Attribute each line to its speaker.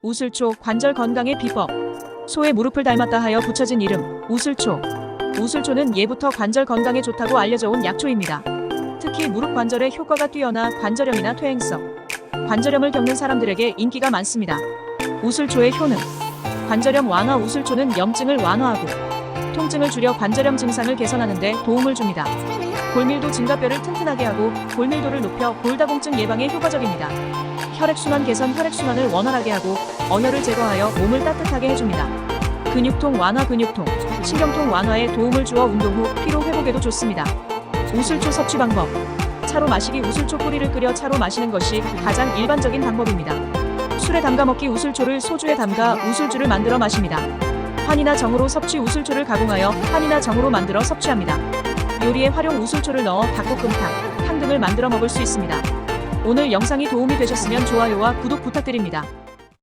Speaker 1: 우슬초 관절 건강의 비법. 소의 무릎을 닮았다 하여 붙여진 이름 우슬초. 우슬초는 예부터 관절 건강에 좋다고 알려져 온 약초입니다. 특히 무릎 관절의 효과가 뛰어나 관절염이나 퇴행성, 관절염을 겪는 사람들에게 인기가 많습니다. 우슬초의 효능. 관절염 완화 우슬초는 염증을 완화하고 통증을 줄여 관절염 증상을 개선하는 데 도움을 줍니다. 골밀도 증가뼈를 튼튼하게 하고 골밀도를 높여 골다공증 예방에 효과적입니다. 혈액순환 개선 혈액순환을 원활하게 하고 어혈을 제거하여 몸을 따뜻하게 해줍니다. 근육통 완화 근육통, 신경통 완화에 도움을 주어 운동 후 피로 회복에도 좋습니다. 우슬초 섭취 방법 차로 마시기 우슬초 뿌리를 끓여 차로 마시는 것이 가장 일반적인 방법입니다. 술에 담가 먹기 우슬초를 소주에 담가 우슬주를 만들어 마십니다. 환이나 정으로 섭취 우슬초를 가공하여 환이나 정으로 만들어 섭취합니다. 요리에 활용 우슬초를 넣어 닭볶음탕, 탕 등을 만들어 먹을 수 있습니다. 오늘 영상이 도움이 되셨으면 좋아요와 구독 부탁드립니다.